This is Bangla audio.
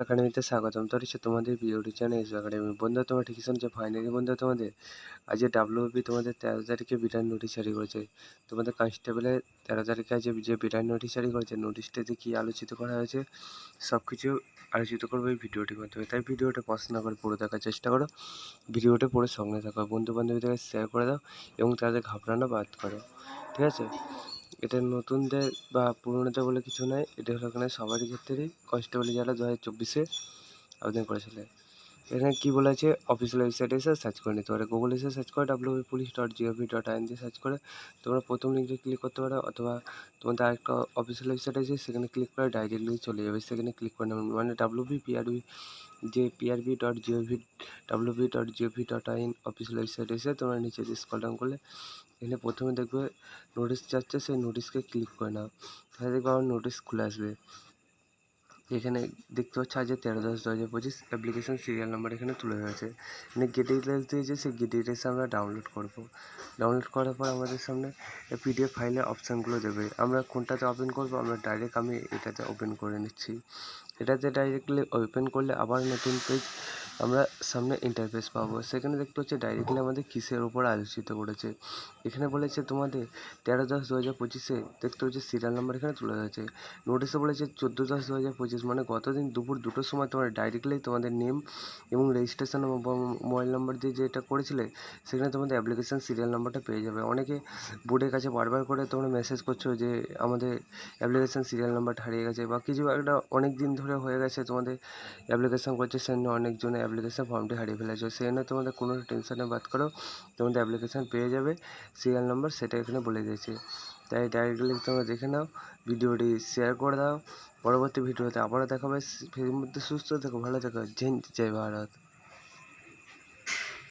একাডেমিতে স্বাগতম। তো হচ্ছে তোমাদের ভিডিওটি চ্যানেল এস একাডেমি বন্ধুরা তোমরা ঠিকই শুনছো? ফাইনালি বন্ধুরা তোমাদের আজকে ডাব্লিউবি তোমাদের তেরো তারিখে বিটার নোটিশ জারি করেছে। তোমাদের কনস্টেবলের তেরো তারিখে আজ যে বিটার নোটিশ জারি করেছে নোটিশটাতে কী আলোচিত করা হয়েছে সব কিছু আলোচিত করব এই ভিডিওটির মাধ্যমে। তাই ভিডিওটা পছন্দ করে পড়ে দেখার চেষ্টা করো। ভিডিওটা পড়ে সঙ্গে থাকো। বন্ধু বান্ধবীদের শেয়ার করে দাও এবং তাদের ঘাবড়ানো বাদ করো। ঠিক আছে? এটা নতুনদের বা পুরনোদের বলে কিছু নয় এটা হলো এখানে সবারই ক্ষেত্রেই কনস্টেবল জেলা দু হাজার চব্বিশে আবেদন করেছিল এখানে কী বলা আছে? অফিসিয়াল ওয়েবসাইটে এসে সার্চ করে নিতে পারে। গুগল এসে সার্চ করে W police dot GOV dot in দিয়ে সার্চ করে। তোমরা প্রথম লিঙ্কে ক্লিক করতে পারো অথবা তোমাদের আরেকটা অফিসিয়াল ওয়েবসাইট আছে, সেখানে ক্লিক করে ডাইরেক্টলি চলে যাবে। সেখানে ক্লিক করে নেবেন মানে ডাব্লিউবি পিআরবি যে PRB dot GOV WB dot GOV dot in official website এসে তোমরা নিচে স্কল ডাউন করলে, এখানে প্রথমে দেখবে নোটিশ যাচ্ছে, সেই নোটিশকে ক্লিক করে নাও। তাহলে দেখবে আমার নোটিশ খুলে আসবে। এখানে দেখতে পাচ্ছ আজ তেরো দশ দু হাজার পঁচিশ অ্যাপ্লিকেশান সিরিয়াল নাম্বার এখানে তুলে রয়েছে এখানে গেট ডিটেলস দিয়েছে, সেই গেট ডিটেলস আমরা ডাউনলোড করব। ডাউনলোড করার পর আমাদের সামনে পিডিএফ ফাইলের অপশানগুলো দেবে। আমরা কোনটাতে ওপেন করব, আমরা ডাইরেক্ট আমি এটাতে ওপেন করে নিচ্ছি। এটাতে ডাইরেক্টলি ওপেন করলে আবার নতুন পেজ আমরা সামনে ইন্টারফেস পাবো। সেখানে দেখতে হচ্ছে ডাইরেক্টলি আমাদের কিসের ওপর আলোচিত করেছে। এখানে বলেছে তোমাদের তেরো দশ দু হাজার পঁচিশে দেখতে হচ্ছে সিরিয়াল নাম্বার এখানে তুলে হয়েছে। নোটিশে বলেছে চোদ্দ দশ দু হাজার পঁচিশ মানে গতদিন দুপুর দুটোর সময় তোমরা ডাইরেক্টলি তোমাদের নেম এবং রেজিস্ট্রেশন মোবাইল নাম্বার দিয়ে যেটা করেছিলে, সেখানে তোমাদের অ্যাপ্লিকেশান সিরিয়াল নাম্বারটা পেয়ে যাবে। অনেকে বোর্ডের কাছে বারবার করে তোমরা মেসেজ করছ যে আমাদের অ্যাপ্লিকেশান সিরিয়াল নাম্বারটা হারিয়ে গেছে বা কিছু একটা অনেক দিন ধরে হয়ে গেছে তোমাদের অ্যাপ্লিকেশান করছে, সেজন্য অনেকজনের অ্যাপ্লিকেশান ফর্মটি হারিয়ে ফেলেছে। সেই জন্য তোমাদের কোনো টেনশনে বাদ করো, তোমাদের অ্যাপ্লিকেশান পেয়ে যাবে। সিরিয়াল নাম্বার সেটা এখানে বলে দিয়েছে। তাই ডাইরেক্টলি তোমরা দেখে নাও, ভিডিওটি শেয়ার করে দাও। পরবর্তী ভিডিওতে আবারও দেখাবে। সেই মধ্যে সুস্থ থেকো, ভালো থেকো। জয় জয় ভারত।